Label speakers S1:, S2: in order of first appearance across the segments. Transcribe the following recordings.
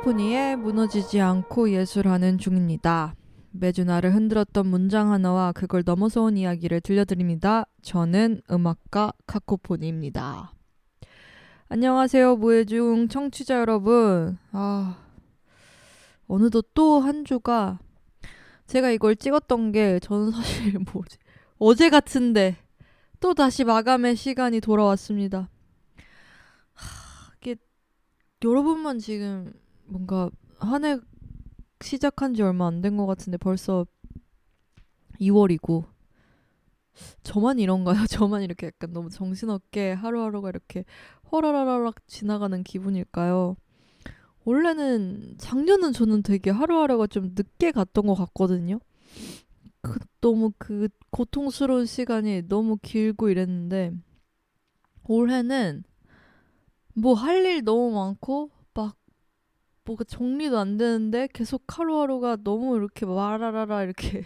S1: 카코포니에 무너지지 않고 예술하는 중입니다. 매주 나를 흔들었던 문장 하나와 그걸 넘어서 온 이야기를 들려드립니다. 저는 음악가 카코포니입니다. 안녕하세요, 무해중 청취자 여러분. 아, 어느덧 또 한 주가 제가 이걸 찍었던 게 저는 사실 뭐지 어제 같은데 또 다시 마감의 시간이 돌아왔습니다. 여러분만 지금 뭔가 한 해 시작한 지 얼마 안 된 것 같은데 벌써 2월이고 저만 이런가요? 저만 이렇게 약간 너무 정신없게 하루하루가 이렇게 허라라라락 지나가는 기분일까요? 원래는 작년은 저는 되게 하루하루가 좀 늦게 갔던 것 같거든요. 그 너무 그 고통스러운 시간이 너무 길고 이랬는데 올해는 뭐 할 일 너무 많고 막 뭐가 정리도 안 되는데 계속 하루하루가 너무 이렇게 와라라라 이렇게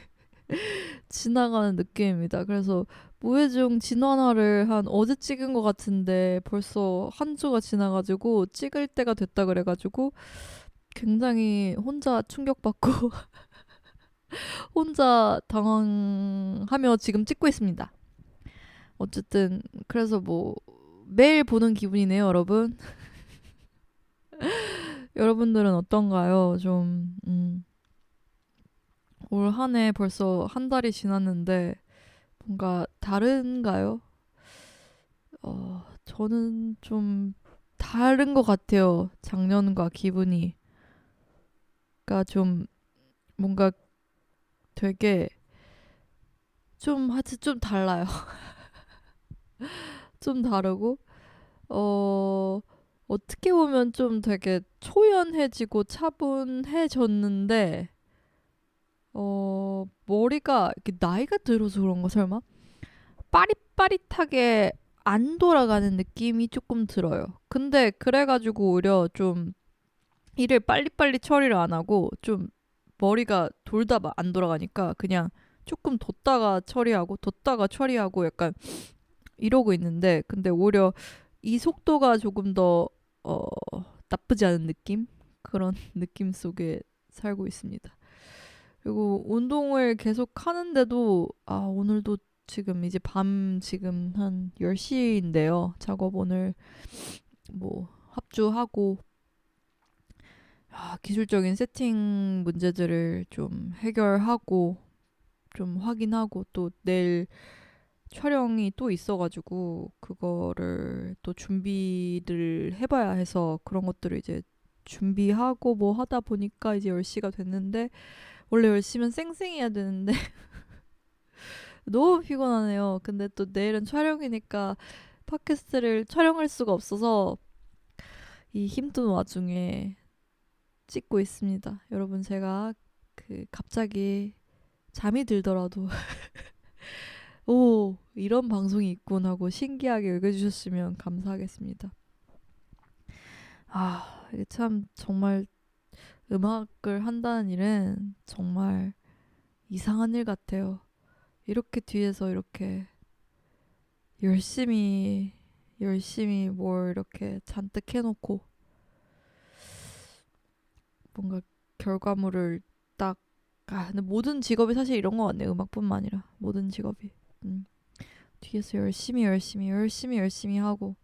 S1: 지나가는 느낌입니다. 그래서 무해중 진화나를 한 어제 찍은 것 같은데 벌써 한 주가 지나가지고 찍을 때가 됐다 그래가지고 굉장히 혼자 충격받고 혼자 당황하며 지금 찍고 있습니다. 어쨌든 그래서 뭐 매일 보는 기분이네요, 여러분. 여러분들은 어떤가요? 좀 음. 올 한 해 벌써 한 달이 지났는데 뭔가 다른가요? 어, 저는 좀 다른 것 같아요. 작년과 기분이. 그러니까 좀 뭔가 되게 좀 하여튼 좀 달라요. 좀 다르고 어 어떻게 보면 좀 되게 초연해지고 차분해졌는데 어 머리가 이렇게 나이가 들어서 그런가 설마 빠릿빠릿하게 안 돌아가는 느낌이 조금 들어요. 근데 그래가지고 오히려 좀 일을 빨리빨리 처리를 안 하고 좀 머리가 돌다 안 돌아가니까 그냥 조금 뒀다가 처리하고 뒀다가 처리하고 약간 이러고 있는데 근데 오히려 이 속도가 조금 더 어, 나쁘지 않은 느낌 그런 느낌 속에 살고 있습니다. 그리고 운동을 계속 하는데도 아 오늘도 지금 이제 밤 지금 한 10시인데요. 작업 오늘 뭐 합주하고 아, 기술적인 세팅 문제들을 좀 해결하고 좀 확인하고 또 내일 촬영이 또 있어가지고 그거를 또 준비를 해봐야 해서 그런 것들을 이제 준비하고 뭐 하다 보니까 이제 10시가 됐는데 원래 10시면 쌩쌩해야 되는데 너무 피곤하네요. 근데 또 내일은 촬영이니까 팟캐스트를 촬영할 수가 없어서 이 힘든 와중에 찍고 있습니다. 여러분 제가 그 갑자기 잠이 들더라도 오 이런 방송이 있군 하고 신기하게 읽어주셨으면 감사하겠습니다. 아 이게 참 정말 음악을 한다는 일은 정말 이상한 일 같아요. 이렇게 뒤에서 이렇게 열심히 열심히 뭘 이렇게 잔뜩 해놓고 뭔가 결과물을 딱 아, 근데 모든 직업이 사실 이런 것 같네. 음악뿐만 아니라 모든 직업이. 음. 뒤에서 열심히 열심히 열심히 열심히 하고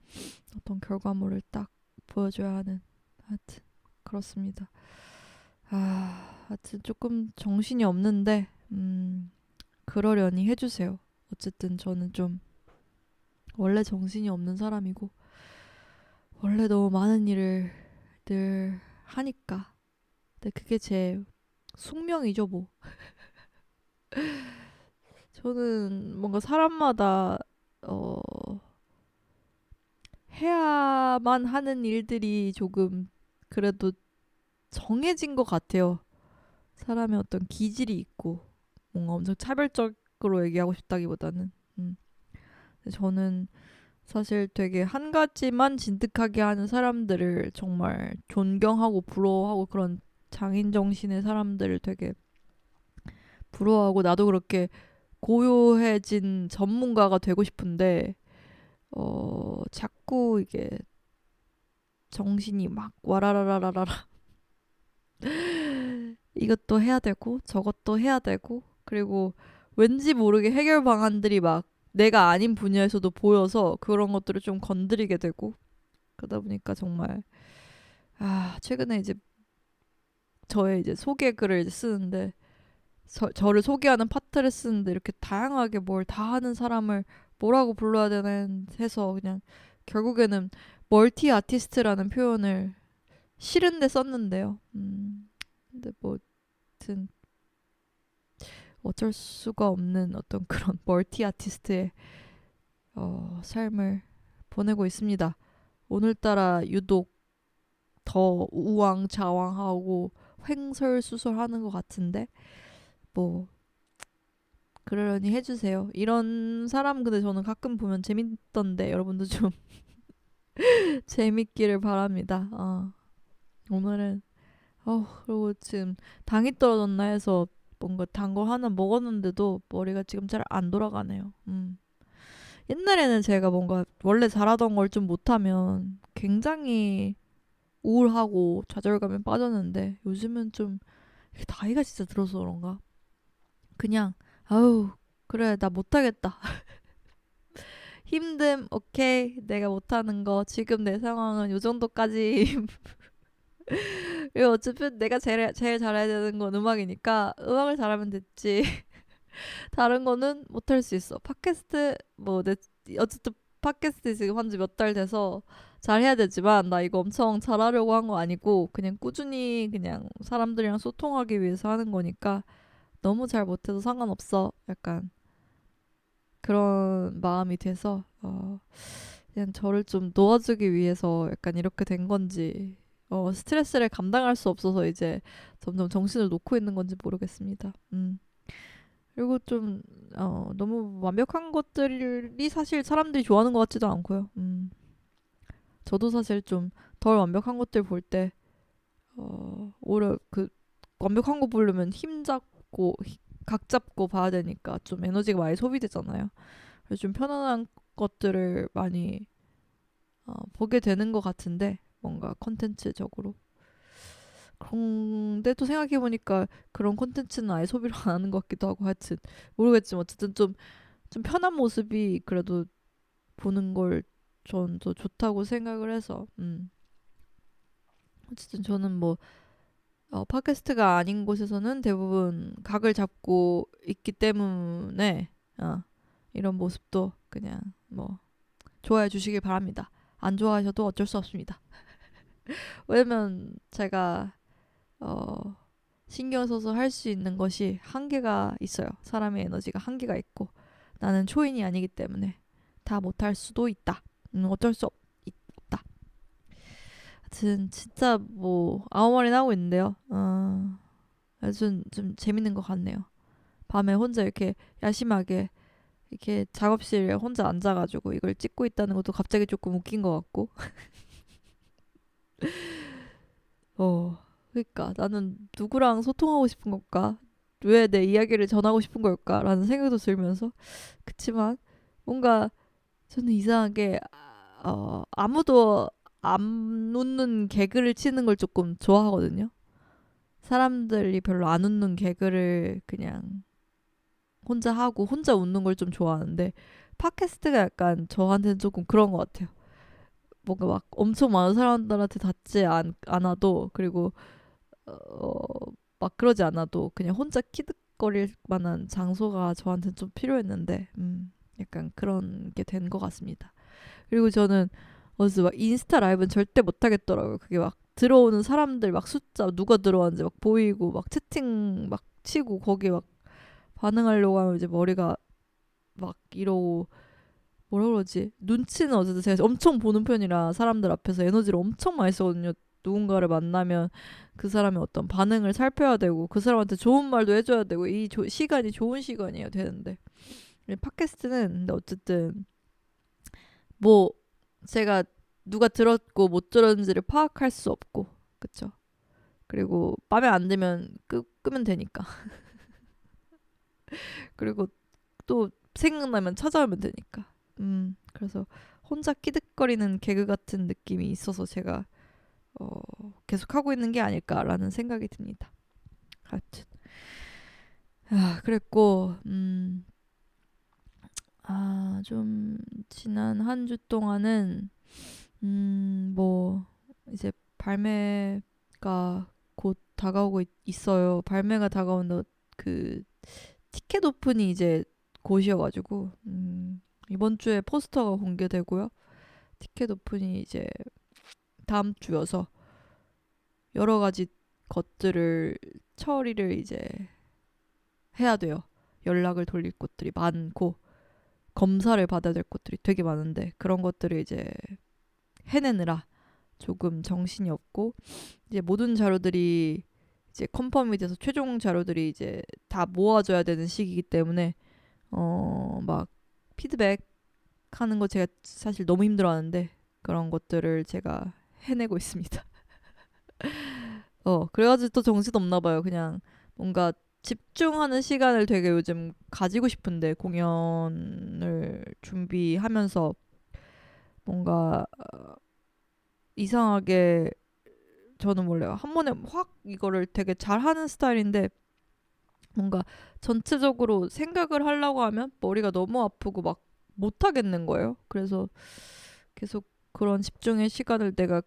S1: 어떤 결과물을 딱 보여줘야 하는 하여튼 그렇습니다. 아, 하여튼 조금 정신이 없는데 음, 그러려니 해주세요. 어쨌든 저는 좀 원래 정신이 없는 사람이고 원래 너무 많은 일을 늘 하니까 근데 그게 제 숙명이죠, 뭐. 저는 뭔가 사람마다 어 해야만 하는 일들이 조금 그래도 정해진 것 같아요. 사람의 어떤 기질이 있고 뭔가 엄청 차별적으로 얘기하고 싶다기보다는 음. 저는 사실 되게 한 가지만 진득하게 하는 사람들을 정말 존경하고 부러워하고 그런 장인 정신의 사람들을 되게 부러워하고 나도 그렇게 고요해진 전문가가 되고 싶은데 어 자꾸 이게 정신이 막 와라라라라라 이것도 해야 되고 저것도 해야 되고 그리고 왠지 모르게 해결 방안들이 막 내가 아닌 분야에서도 보여서 그런 것들을 좀 건드리게 되고 그러다 보니까 정말 아 최근에 이제 저의 이제 소개 글을 이제 쓰는데 저, 저를 소개하는 파트를 쓰는데 이렇게 다양하게 뭘 다 하는 사람을 뭐라고 불러야 되나 해서 그냥 결국에는 멀티 아티스트라는 표현을 싫은데 썼는데요. 음, 근데 뭐, 하여튼, 어쩔 수가 없는 어떤 그런 멀티 아티스트의 어, 삶을 보내고 있습니다. 오늘따라 유독 더 우왕좌왕하고 횡설수설하는 것 같은데 뭐 그러려니 해주세요. 이런 사람 근데 저는 가끔 보면 재밌던데 여러분도 좀 재밌기를 바랍니다. 어. 오늘은 어 그리고 지금 당이 떨어졌나 해서 뭔가 단 거 하나 먹었는데도 머리가 지금 잘 안 돌아가네요. 음. 옛날에는 제가 뭔가 원래 잘하던 걸 좀 못하면 굉장히 우울하고 좌절감에 빠졌는데 요즘은 좀 나이가 진짜 들어서 그런가 그냥 아우 그래 나 못하겠다. 힘듦 오케이 내가 못하는 거 지금 내 상황은 요 정도까지. 그리고 어차피 내가 제일, 제일 잘해야 되는 건 음악이니까 음악을 잘하면 됐지. 다른 거는 못할 수 있어. 팟캐스트 뭐 내, 어쨌든 팟캐스트 지금 한 지 몇 달 돼서 잘 해야 되지만 나 이거 엄청 잘하려고 한 거 아니고 그냥 꾸준히 그냥 사람들이랑 소통하기 위해서 하는 거니까 너무 잘 못해도 상관없어. 약간 그런 마음이 돼서 어 그냥 저를 좀 놓아주기 위해서 약간 이렇게 된 건지 어 스트레스를 감당할 수 없어서 이제 점점 정신을 놓고 있는 건지 모르겠습니다. 음. 그리고 좀 어, 너무 완벽한 것들이 사실 사람들이 좋아하는 것 같지도 않고요. 음. 저도 사실 좀 덜 완벽한 것들 볼 때 어, 오히려 그 완벽한 거 보려면 힘 잡고 각 잡고 봐야 되니까 좀 에너지가 많이 소비되잖아요. 그래서 좀 편안한 것들을 많이 어, 보게 되는 것 같은데 뭔가 컨텐츠적으로 그런데 또 생각해보니까 그런 콘텐츠는 아예 소비를 안 하는 것 같기도 하고 하여튼 모르겠지만 어쨌든 좀, 좀 편한 모습이 그래도 보는 걸 전 더 좋다고 생각을 해서 음. 어쨌든 저는 뭐 어, 팟캐스트가 아닌 곳에서는 대부분 각을 잡고 있기 때문에 어, 이런 모습도 그냥 뭐 좋아해 주시길 바랍니다. 안 좋아하셔도 어쩔 수 없습니다. 왜냐면 제가 어, 신경 써서 할 수 있는 것이 한계가 있어요. 사람의 에너지가 한계가 있고 나는 초인이 아니기 때문에 다 못할 수도 있다. 음, 어쩔 수 없, 다하 여튼 진짜 뭐 아무 말이나 하고 있는데요. 어, 좀, 좀 재밌는 것 같네요. 밤에 혼자 이렇게 야심하게 이렇게 작업실에 혼자 앉아가지고 이걸 찍고 있다는 것도 갑자기 조금 웃긴 것 같고. 어, 그러니까 나는 누구랑 소통하고 싶은 걸까? 왜 내 이야기를 전하고 싶은 걸까? 라는 생각도 들면서 그치만 뭔가 저는 이상하게 어, 아무도 안 웃는 개그를 치는 걸 조금 좋아하거든요. 사람들이 별로 안 웃는 개그를 그냥 혼자 하고 혼자 웃는 걸 좀 좋아하는데 팟캐스트가 약간 저한테는 조금 그런 것 같아요. 뭔가 막 엄청 많은 사람들한테 닿지 않, 않아도 그리고 어, 막 그러지 않아도 그냥 혼자 키득거릴 만한 장소가 저한테는 좀 필요했는데 음, 약간 그런 게 된 것 같습니다. 그리고 저는 어디서 막 인스타 라이브는 절대 못 하겠더라고요. 그게 막 들어오는 사람들 막 숫자 누가 들어왔는지 막 보이고 막 채팅 막 치고 거기에 막 반응하려고 하면 이제 머리가 막 이러고 뭐라 그러지 눈치는 어쨌든 제가 엄청 보는 편이라 사람들 앞에서 에너지를 엄청 많이 쓰거든요. 누군가를 만나면 그 사람의 어떤 반응을 살펴야 되고 그 사람한테 좋은 말도 해줘야 되고 이 조, 시간이 좋은 시간이에요 되는데 팟캐스트는 근데 어쨌든 뭐 제가 누가 들었고 못 들었는지를 파악할 수 없고 그쵸 그리고 마음에 안 들면 끄, 끄면 되니까 그리고 또 생각나면 찾아오면 되니까 음 그래서 혼자 끼득거리는 개그 같은 느낌이 있어서 제가 어, 계속 하고 있는 게 아닐까라는 생각이 듭니다. 하여튼 아 그랬고 음. 아, 좀 지난 한 주 동안은 음, 뭐 이제 발매가 곧 다가오고 있, 있어요. 발매가 다가온다 그 티켓 오픈이 이제 곧이어가지고 음, 이번 주에 포스터가 공개되고요. 티켓 오픈이 이제 다음 주여서 여러 가지 것들을 처리를 이제 해야 돼요. 연락을 돌릴 곳들이 많고 검사를 받아야 될 것들이 되게 많은데 그런 것들을 이제 해내느라 조금 정신이 없고 이제 모든 자료들이 이제 컨펌이 돼서 최종 자료들이 이제 다 모아져야 되는 시기이기 때문에 어 막 피드백 하는 거 제가 사실 너무 힘들어하는데 그런 것들을 제가 해내고 있습니다. 어 그래가지고 또 정신 없나 봐요. 그냥 뭔가 집중하는 시간을 되게 요즘 가지고 싶은데 공연을 준비하면서 뭔가 어, 이상하게 저는 원래 한 번에 확 이거를 되게 잘하는 스타일인데 뭔가 전체적으로 생각을 하려고 하면 머리가 너무 아프고 막 못하겠는 거예요. 그래서 계속 그런 집중의 시간을 내가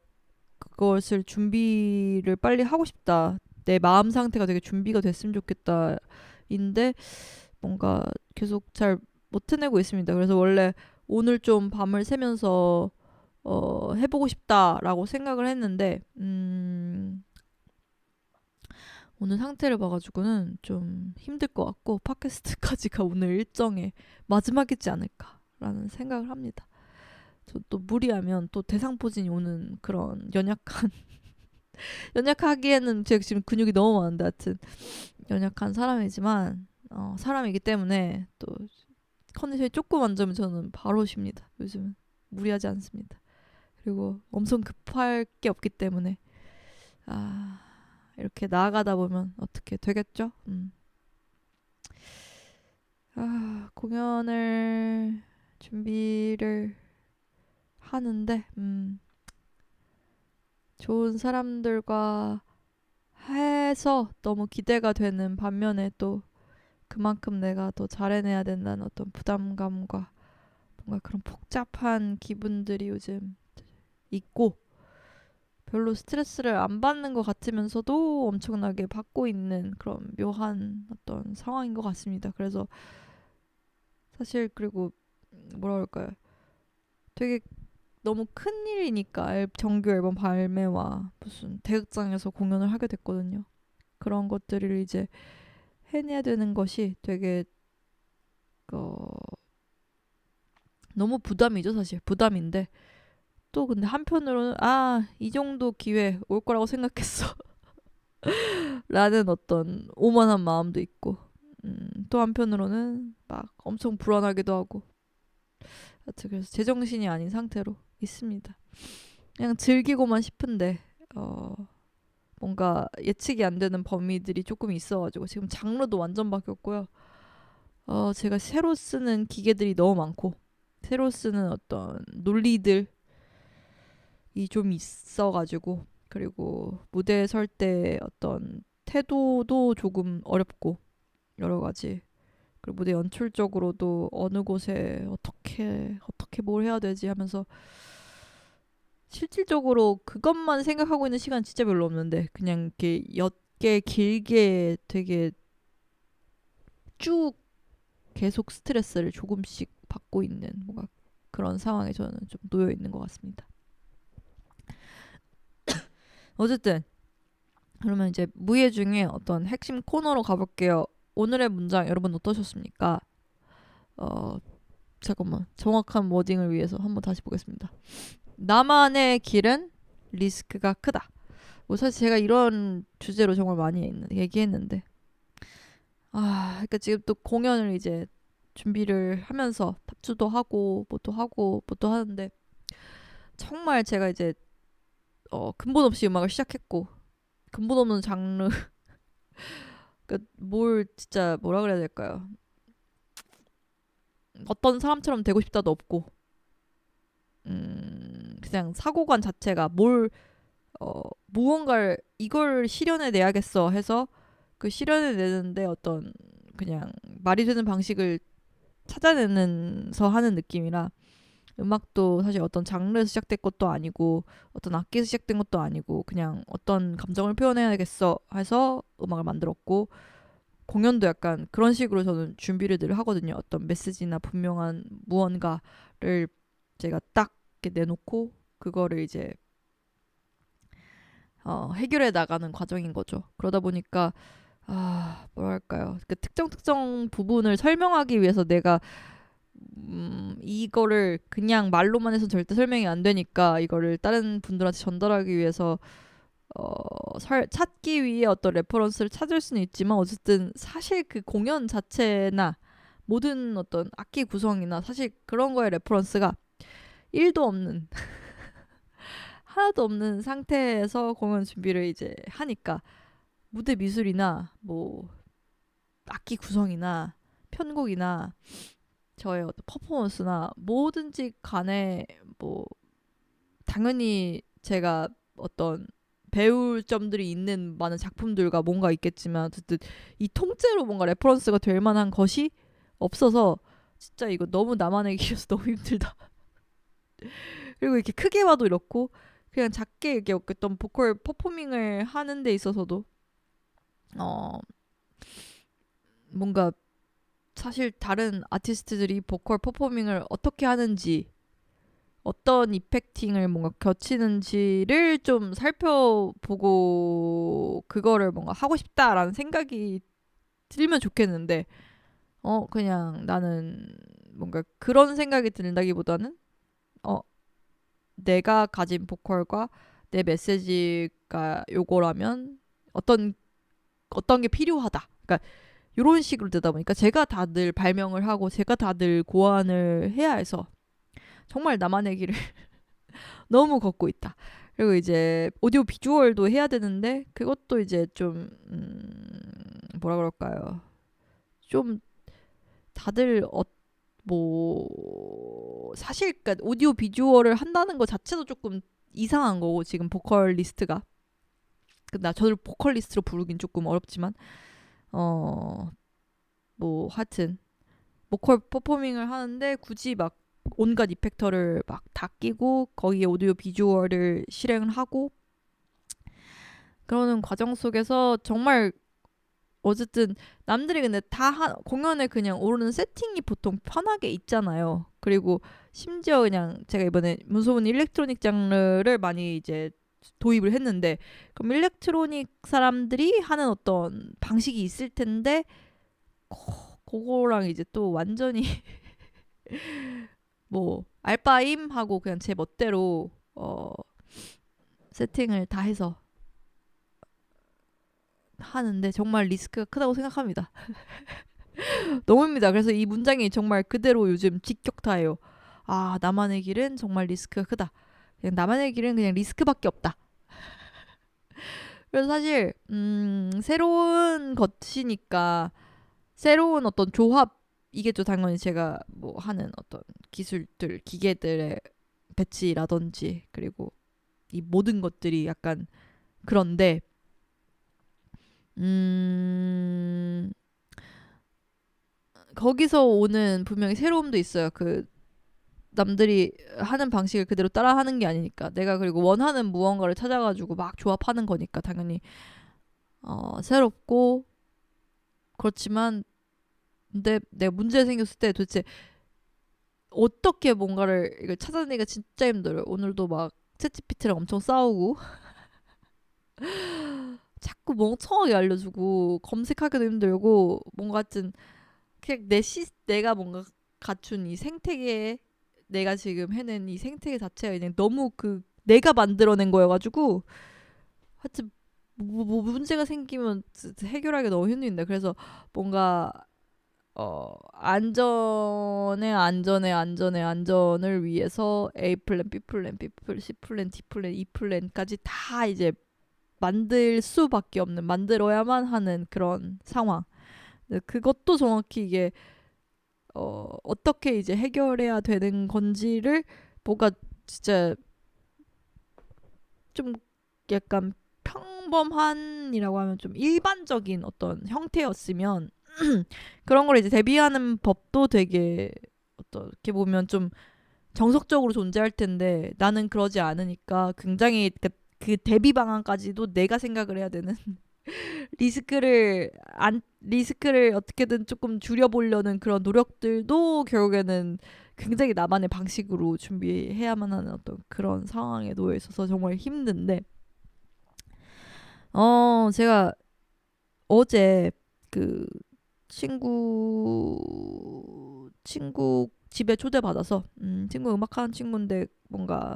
S1: 그것을 준비를 빨리 하고 싶다. 내 마음 상태가 되게 준비가 됐으면 좋겠다. 인데 뭔가 계속 잘 못 해내고 있습니다. 그래서 원래 오늘 좀 밤을 새면서 어, 해보고 싶다라고 생각을 했는데 음, 오늘 상태를 봐가지고는 좀 힘들 것 같고 팟캐스트까지가 오늘 일정의 마지막이지 않을까라는 생각을 합니다. 저 또 무리하면 또 대상포진이 오는 그런 연약한 연약하기에는 제가 지금 근육이 너무 많은데 하여튼 연약한 사람이지만 어, 사람이기 때문에 또 컨디션이 조금 안 좋으면 저는 바로 쉽니다. 요즘은 무리하지 않습니다. 그리고 엄청 급할 게 없기 때문에 아 이렇게 나아가다 보면 어떻게 되겠죠? 음. 아 공연을 준비를 하는데 음. 좋은 사람들과 해서 너무 기대가 되는 반면에 또 그만큼 내가 더 잘해내야 된다는 어떤 부담감과 뭔가 그런 복잡한 기분들이 요즘 있고 별로 스트레스를 안 받는 것 같으면서도 엄청나게 받고 있는 그런 묘한 어떤 상황인 것 같습니다. 그래서 사실 그리고 뭐라 그럴까요? 되게 너무 큰 일이니까 정규 앨범 발매와 무슨 대극장에서 공연을 하게 됐거든요. 그런 것들을 이제 해내야 되는 것이 되게 어 너무 부담이죠 사실. 부담인데. 또 근데 한편으로는 아 이 정도 기회 올 거라고 생각했어. 라는 어떤 오만한 마음도 있고. 음, 또 한편으로는 막 엄청 불안하기도 하고. 하여튼 그래서 제정신이 아닌 상태로 있습니다. 그냥 즐기고만 싶은데 어 뭔가 예측이 안 되는 범위들이 조금 있어가지고 지금 장르도 완전 바뀌었고요. 어 제가 새로 쓰는 기계들이 너무 많고 새로 쓰는 어떤 논리들 이 좀 있어가지고 그리고 무대에 설 때 어떤 태도도 조금 어렵고 여러 가지. 그리고 무대 연출적으로도 어느 곳에 어떻게 어떻게 뭘 해야 되지 하면서 실질적으로 그것만 생각하고 있는 시간 진짜 별로 없는데 그냥 이렇게 옅게 길게 되게 쭉 계속 스트레스를 조금씩 받고 있는 뭔가 그런 상황에 저는 좀 놓여 있는 것 같습니다. 어쨌든 그러면 이제 무예 중에 어떤 핵심 코너로 가볼게요. 오늘의 문장 여러분 어떠셨습니까? 어 잠깐만 정확한 워딩을 위해서 한번 다시 보겠습니다. 나만의 길은 리스크가 크다. 뭐 사실 제가 이런 주제로 정말 많이 얘기했는데 아 그러니까 지금 또 공연을 이제 준비를 하면서 탑주도 하고 뭐도 하고 뭐도 하는데 정말 제가 이제 어, 근본 없이 음악을 시작했고 근본 없는 장르 그뭘 진짜 뭐라 그래야 될까요? 어떤 사람처럼 되고 싶다도 없고 음 그냥 사고관 자체가 뭘 어, 무언가를 이걸 실현해 내야겠어 해서 그 실현을 내는데 어떤 그냥 말이 되는 방식을 찾아내면서 하는 느낌이라 음악도 사실 어떤 장르에서 시작된 것도 아니고 어떤 악기에서 시작된 것도 아니고 그냥 어떤 감정을 표현해야겠어 해서 음악을 만들었고 공연도 약간 그런 식으로 저는 준비를 늘 하거든요. 어떤 메시지나 분명한 무언가를 제가 딱 이렇게 내놓고 그거를 이제 어, 해결해 나가는 과정인 거죠. 그러다 보니까 아 뭐랄까요 그 특정 특정 부분을 설명하기 위해서 내가 음, 이거를 그냥 말로만 해서 절대 설명이 안 되니까 이거를 다른 분들한테 전달하기 위해서 어, 설, 찾기 위해 어떤 레퍼런스를 찾을 수는 있지만 어쨌든 사실 그 공연 자체나 모든 어떤 악기 구성이나 사실 그런 거에 레퍼런스가 1도 없는 하나도 없는 상태에서 공연 준비를 이제 하니까 무대 미술이나 뭐 악기 구성이나 편곡이나 저의 어떤 퍼포먼스나 뭐든지 간에 뭐 당연히 제가 어떤 배울 점들이 있는 많은 작품들과 뭔가 있겠지만 어쨌든 이 통째로 뭔가 레퍼런스가 될 만한 것이 없어서 진짜 이거 너무 나만의 길이어서 너무 힘들다. 그리고 이렇게 크게 봐도 이렇고 그냥 작게 이렇게 어떤 보컬 퍼포밍을 하는 데 있어서도 어 뭔가 사실 다른 아티스트들이 보컬 퍼포밍을 어떻게 하는지 어떤 이펙팅을 뭔가 겹치는지를 좀 살펴보고 그거를 뭔가 하고 싶다라는 생각이 들면 좋겠는데 어 그냥 나는 뭔가 그런 생각이 든다기보다는 어 내가 가진 보컬과 내 메시지가 요거라면 어떤 어떤 게 필요하다. 그러니까 이런 식으로 되다 보니까 제가 다들 발명을 하고 제가 다들 고안을 해야 해서 정말 나만의 길을 너무 걷고 있다. 그리고 이제 오디오 비주얼도 해야 되는데 그것도 이제 좀 음, 뭐라 그럴까요? 좀 다들 어, 뭐 사실 그러니까 오디오 비주얼을 한다는 것 자체도 조금 이상한 거고 지금 보컬 리스트가. 나 저를 보컬 리스트로 부르긴 조금 어렵지만 어 뭐 하여튼 보컬 퍼포밍을 하는데 굳이 막 온갖 이펙터를 막 다 끼고 거기에 오디오 비주얼을 실행을 하고 그러는 과정 속에서 정말 어쨌든 남들이 근데 다 하, 공연에 그냥 오르는 세팅이 보통 편하게 있잖아요. 그리고 심지어 그냥 제가 이번에 문소문 일렉트로닉 장르를 많이 이제 도입을 했는데 그럼 일렉트로닉 사람들이 하는 어떤 방식이 있을 텐데 그거랑 이제 또 완전히 뭐 알바임 하고 그냥 제 멋대로 어 세팅을 다 해서 하는데 정말 리스크가 크다고 생각합니다. 너무입니다. 그래서 이 문장이 정말 그대로 요즘 직격타예요. 아 나만의 길은 정말 리스크가 크다. 그냥 나만의 길은 그냥 리스크밖에 없다. 그래서 사실 음, 새로운 것이니까 새로운 어떤 조합이겠죠. 당연히 제가 뭐 하는 어떤 기술들, 기계들의 배치라든지 그리고 이 모든 것들이 약간 그런데 음 거기서 오는 분명히 새로움도 있어요. 그 남들이 하는 방식을 그대로 따라 하는 게 아니니까 내가 그리고 원하는 무언가를 찾아가지고 막 조합하는 거니까 당연히 어, 새롭고 그렇지만 근데 내가 문제 생겼을 때 도대체 어떻게 뭔가를 이걸 찾아내기가 진짜 힘들어요. 오늘도 막 챗GPT랑 엄청 싸우고 자꾸 멍청하게 알려주고 검색하기도 힘들고 뭔가 하여튼 그냥 내 시, 내가 뭔가 갖춘 이 생태계에 내가 지금 해낸 이 생태계 자체가 그냥 너무 그 내가 만들어낸 거여가지고 하여튼 뭐, 뭐 문제가 생기면 해결하기 너무 힘든데 그래서 뭔가 어 안전의 안전의 안전의 안전을 위해서 A 플랜, B 플랜, B 플랜, C 플랜, D 플랜, E 플랜까지 다 이제 만들 수밖에 없는 만들어야만 하는 그런 상황. 그것도 정확히 이게 어, 어떻게 이제 해결해야 되는 건지를 뭐가 진짜 좀 약간 평범한이라고 하면 좀 일반적인 어떤 형태였으면 그런 걸 이제 대비하는 법도 되게 어떻게 보면 좀 정석적으로 존재할 텐데 나는 그러지 않으니까 굉장히 그, 그 대비 방안까지도 내가 생각을 해야 되는 리스크를 안 리스크를 어떻게든 조금 줄여보려는 그런 노력들도 결국에는 굉장히 나만의 방식으로 준비해야만 하는 어떤 그런 상황에 놓여 있어서 정말 힘든데 어 제가 어제 그 친구 친구 집에 초대받아서 음 친구 음악하는 친구인데 뭔가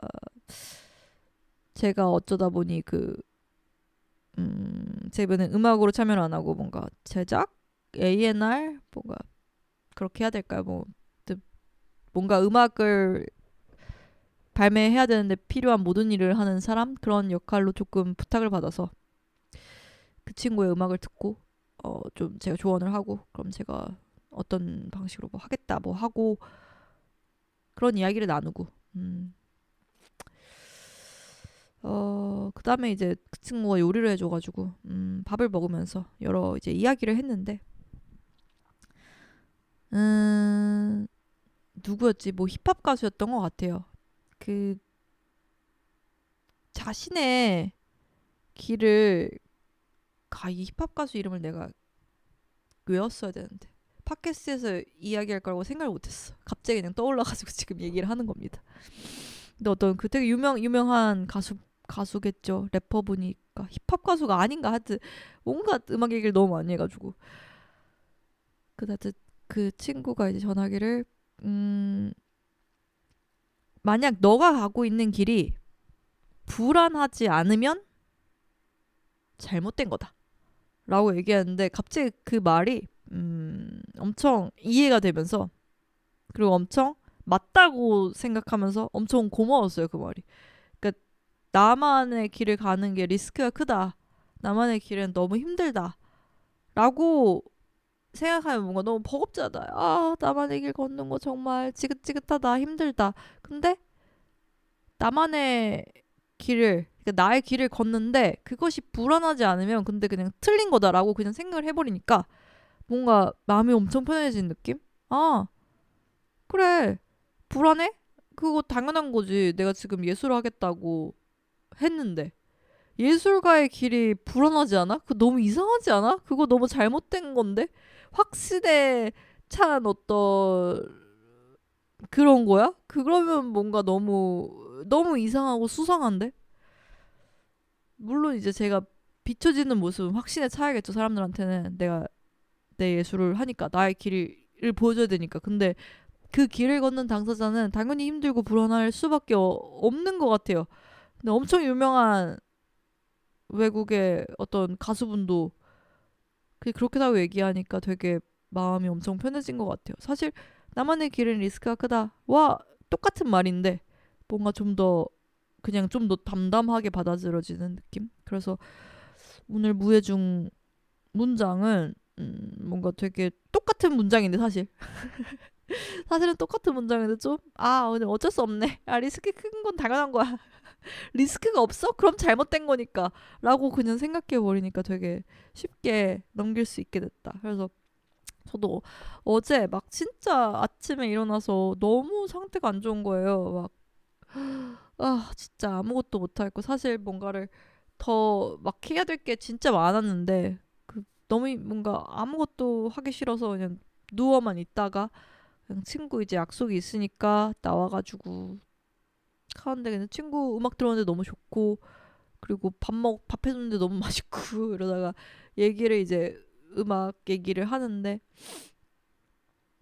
S1: 제가 어쩌다 보니 그 음, 제 이번엔 음악으로 참여를 안 하고 뭔가 제작, A&R 뭔가 그렇게 해야 될까요? 뭐 뭔가 음악을 발매해야 되는데 필요한 모든 일을 하는 사람 그런 역할로 조금 부탁을 받아서 그 친구의 음악을 듣고 어 좀 제가 조언을 하고 그럼 제가 어떤 방식으로 뭐 하겠다 뭐 하고 그런 이야기를 나누고 음. 어, 그 다음에 이제 그 친구가 요리를 해줘가지고, 음, 밥을 먹으면서 여러 이제 이야기를 했는데, 음, 누구였지? 뭐 힙합 가수였던 것 같아요. 그, 자신의 길을, 가, 이 힙합 가수 이름을 내가 외웠어야 되는데. 팟캐스트에서 이야기할 거라고 생각을 못했어. 갑자기 그냥 떠올라가지고 지금 얘기를 하는 겁니다. 근데 어떤 그 되게 유명 유명한 가수 가수겠죠. 래퍼분이니까 힙합 가수가 아닌가 하여튼 온갖 음악 얘기를 너무 많이 해가지고 그다음 그 친구가 이제 전화기를 음 만약 너가 가고 있는 길이 불안하지 않으면 잘못된 거다. 라고 얘기하는데 갑자기 그 말이 음 엄청 이해가 되면서 그리고 엄청 맞다고 생각하면서 엄청 고마웠어요 그 말이. 나만의 길을 가는 게 리스크가 크다. 나만의 길은 너무 힘들다. 라고 생각하면 뭔가 너무 버겁잖아요. 아, 나만의 길 걷는 거 정말 지긋지긋하다, 힘들다. 근데 나만의 길을, 그러니까 나의 길을 걷는데 그것이 불안하지 않으면 근데 그냥 틀린 거다라고 그냥 생각을 해버리니까 뭔가 마음이 엄청 편해진 느낌? 아, 그래. 불안해? 그거 당연한 거지. 내가 지금 예술을 하겠다고 했는데 예술가의 길이 불안하지 않아? 그 너무 이상하지 않아? 그거 너무 잘못된 건데 확신에 찬 어떤 그런 거야? 그러면 뭔가 너무 너무 이상하고 수상한데? 물론 이제 제가 비춰지는 모습은 확신에 차야겠죠 사람들한테는 내가 내 예술을 하니까 나의 길을 보여줘야 되니까 근데 그 길을 걷는 당사자는 당연히 힘들고 불안할 수밖에 없는 것 같아요. 근데 엄청 유명한 외국의 어떤 가수분도 그렇게 다고 얘기하니까 되게 마음이 엄청 편해진 것 같아요. 사실 나만의 길은 리스크가 크다. 와 똑같은 말인데 뭔가 좀 더 그냥 좀 더 담담하게 받아들여지는 느낌. 그래서 오늘 무예중 문장은 음, 뭔가 되게 똑같은 문장인데 사실 사실은 똑같은 문장인데 좀 아 오늘 어쩔 수 없네. 아 리스크 큰 건 당연한 거야. 리스크가 없어? 그럼 잘못된 거니까. 라고 그냥 생각해 버리니까 되게 쉽게 넘길 수 있게 됐다. 그래서 저도 어제 막 진짜 아침에 일어나서 너무 상태가 안 좋은 거예요. 막, 아, 진짜 아무것도 못하겠고, 사실 뭔가를 더 막 해야 될 게 진짜 많았는데, 그 너무 뭔가 아무것도 하기 싫어서 그냥 누워만 있다가, 그냥 친구 이제 약속이 있으니까 나와가지고 하는데 그냥 친구 음악 들었는데 너무 좋고 그리고 밥 먹 밥 해줬는데 너무 맛있고 이러다가 얘기를 이제 음악 얘기를 하는데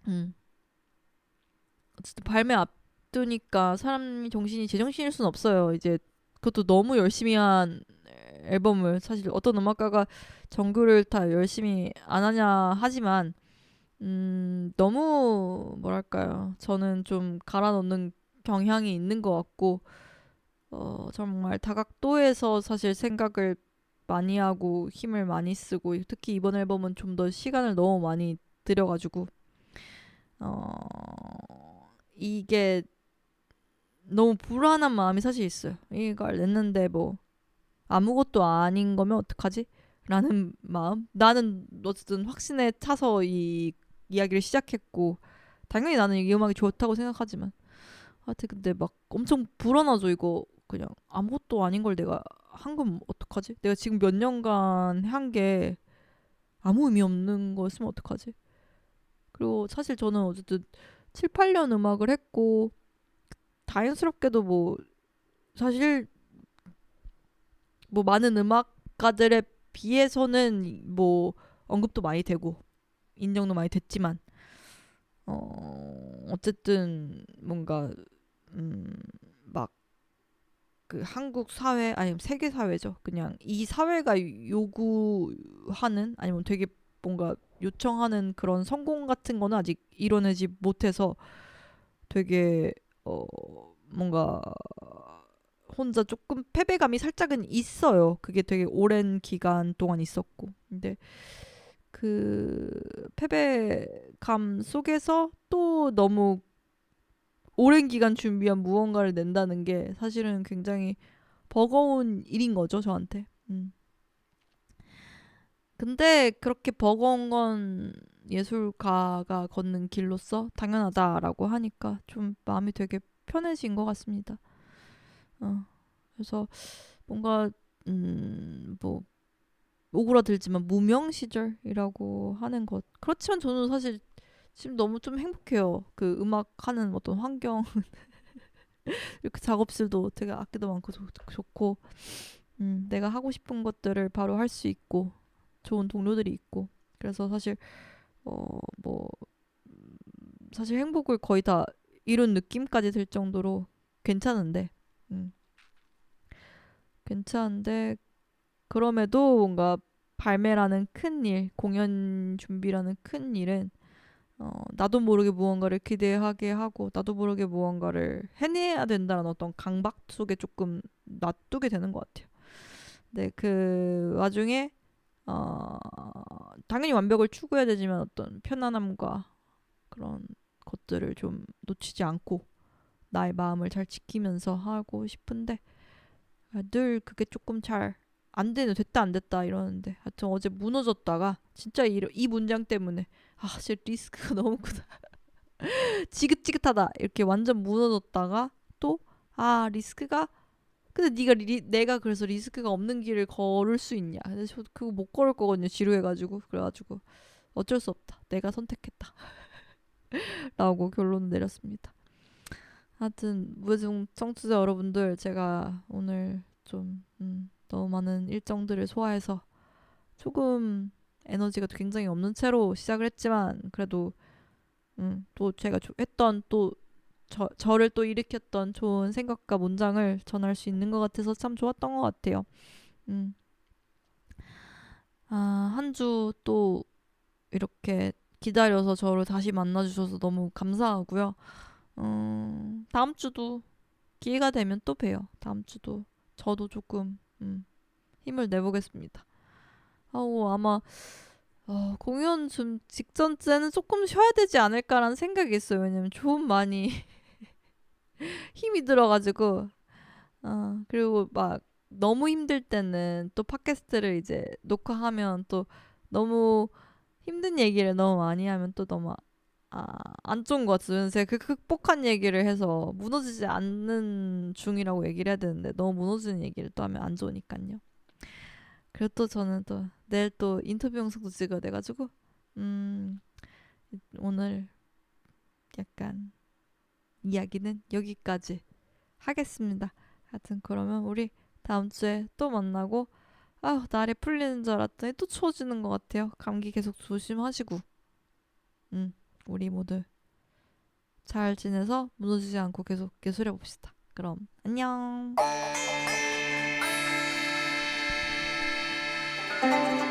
S1: 음. 어쨌든 발매 앞두니까 사람이 정신이 제정신일 순 없어요. 이제 그것도 너무 열심히 한 앨범을 사실 어떤 음악가가 정규를 다 열심히 안 하냐 하지만 음 너무 뭐랄까요? 저는 좀 갈아 넣는 경향이 있는 것 같고 어, 정말 다각도에서 사실 생각을 많이 하고 힘을 많이 쓰고 특히 이번 앨범은 좀 더 시간을 너무 많이 들여가지고 어, 이게 너무 불안한 마음이 사실 있어요. 이걸 냈는데 뭐 아무것도 아닌 거면 어떡하지? 라는 마음. 나는 어쨌든 확신에 차서 이 이야기를 시작했고 당연히 나는 이 음악이 좋다고 생각하지만 하여튼 근데 막 엄청 불안하죠 이거 그냥 아무것도 아닌 걸 내가 한 건 어떡하지? 내가 지금 몇 년간 한 게 아무 의미 없는 거였으면 어떡하지? 그리고 사실 저는 어쨌든 7, 8년 음악을 했고 다행스럽게도 뭐 사실 뭐 많은 음악가들에 비해서는 뭐 언급도 많이 되고 인정도 많이 됐지만 어 어쨌든 뭔가 음막 그 한국 사회 아니면 세계 사회죠. 그냥 이 사회가 요구하는 아니면 되게 뭔가 요청하는 그런 성공 같은 거는 아직 이뤄내지 못해서 되게 어 뭔가 혼자 조금 패배감이 살짝은 있어요. 그게 되게 오랜 기간 동안 있었고. 근데 그 패배감 속에서 또 너무 오랜 기간 준비한 무언가를 낸다는 게 사실은 굉장히 버거운 일인 거죠, 저한테. 음. 근데 그렇게 버거운 건 예술가가 걷는 길로서 당연하다라고 하니까 좀 마음이 되게 편해진 것 같습니다. 어, 그래서 뭔가 음 뭐 오그라들지만 무명 시절이라고 하는 것. 그렇지만 저는 사실 지금 너무 좀 행복해요. 그 음악 하는 어떤 환경 이렇게 작업실도 되게 악기도 많고 좋, 좋고 음, 내가 하고 싶은 것들을 바로 할 수 있고 좋은 동료들이 있고 그래서 사실 어 뭐 사실 행복을 거의 다 이룬 느낌까지 들 정도로 괜찮은데 음. 괜찮은데 그럼에도 뭔가 발매라는 큰 일, 공연 준비라는 큰 일은 어, 나도 모르게 무언가를 기대하게 하고 나도 모르게 무언가를 해내야 된다는 어떤 강박 속에 조금 놔두게 되는 것 같아요. 네, 그 와중에 어, 당연히 완벽을 추구해야 되지만 어떤 편안함과 그런 것들을 좀 놓치지 않고 나의 마음을 잘 지키면서 하고 싶은데 아, 늘 그게 조금 잘 안 되네 됐다 안 됐다 이러는데 하여튼 어제 무너졌다가 진짜 이, 이 문장 때문에 아 진짜 리스크가 너무 크다. 지긋지긋하다. 이렇게 완전 무너졌다가 또 아 리스크가? 근데 네가 리, 내가 그래서 리스크가 없는 길을 걸을 수 있냐? 근데 저 그거 못 걸을 거거든요 지루해가지고. 그래가지고 어쩔 수 없다. 내가 선택했다. 라고 결론 내렸습니다. 하여튼 무해중 청취자 여러분들 제가 오늘 좀 음, 너무 많은 일정들을 소화해서 조금 에너지가 굉장히 없는 채로 시작을 했지만 그래도 음, 또 제가 했던 또 저, 저를 또 일으켰던 좋은 생각과 문장을 전할 수 있는 것 같아서 참 좋았던 것 같아요. 음. 아, 한 주 또 이렇게 기다려서 저를 다시 만나주셔서 너무 감사하고요. 음, 다음 주도 기회가 되면 또 봬요. 다음 주도 저도 조금 음, 힘을 내보겠습니다. 하고 아마 어, 공연 좀 직전째는 조금 쉬어야 되지 않을까라는 생각이 있어요. 왜냐면 좀 많이 힘이 들어가지고 어, 그리고 막 너무 힘들 때는 또 팟캐스트를 이제 녹화하면 또 너무 힘든 얘기를 너무 많이 하면 또 너무 아, 안 좋은 것 같아요. 제가 그 극복한 얘기를 해서 무너지지 않는 중이라고 얘기를 해야 되는데 너무 무너지는 얘기를 또 하면 안 좋으니까요. 그리고 또 저는 또 내일 또 인터뷰 영상도 찍어야 돼가지고 음 오늘 약간 이야기는 여기까지 하겠습니다. 하여튼 그러면 우리 다음 주에 또 만나고 아 날이 풀리는 줄 알았더니 또 추워지는 것 같아요. 감기 계속 조심하시고 음. 우리 모두 잘 지내서 무너지지 않고 계속 예술해 봅시다. 그럼 안녕. thank you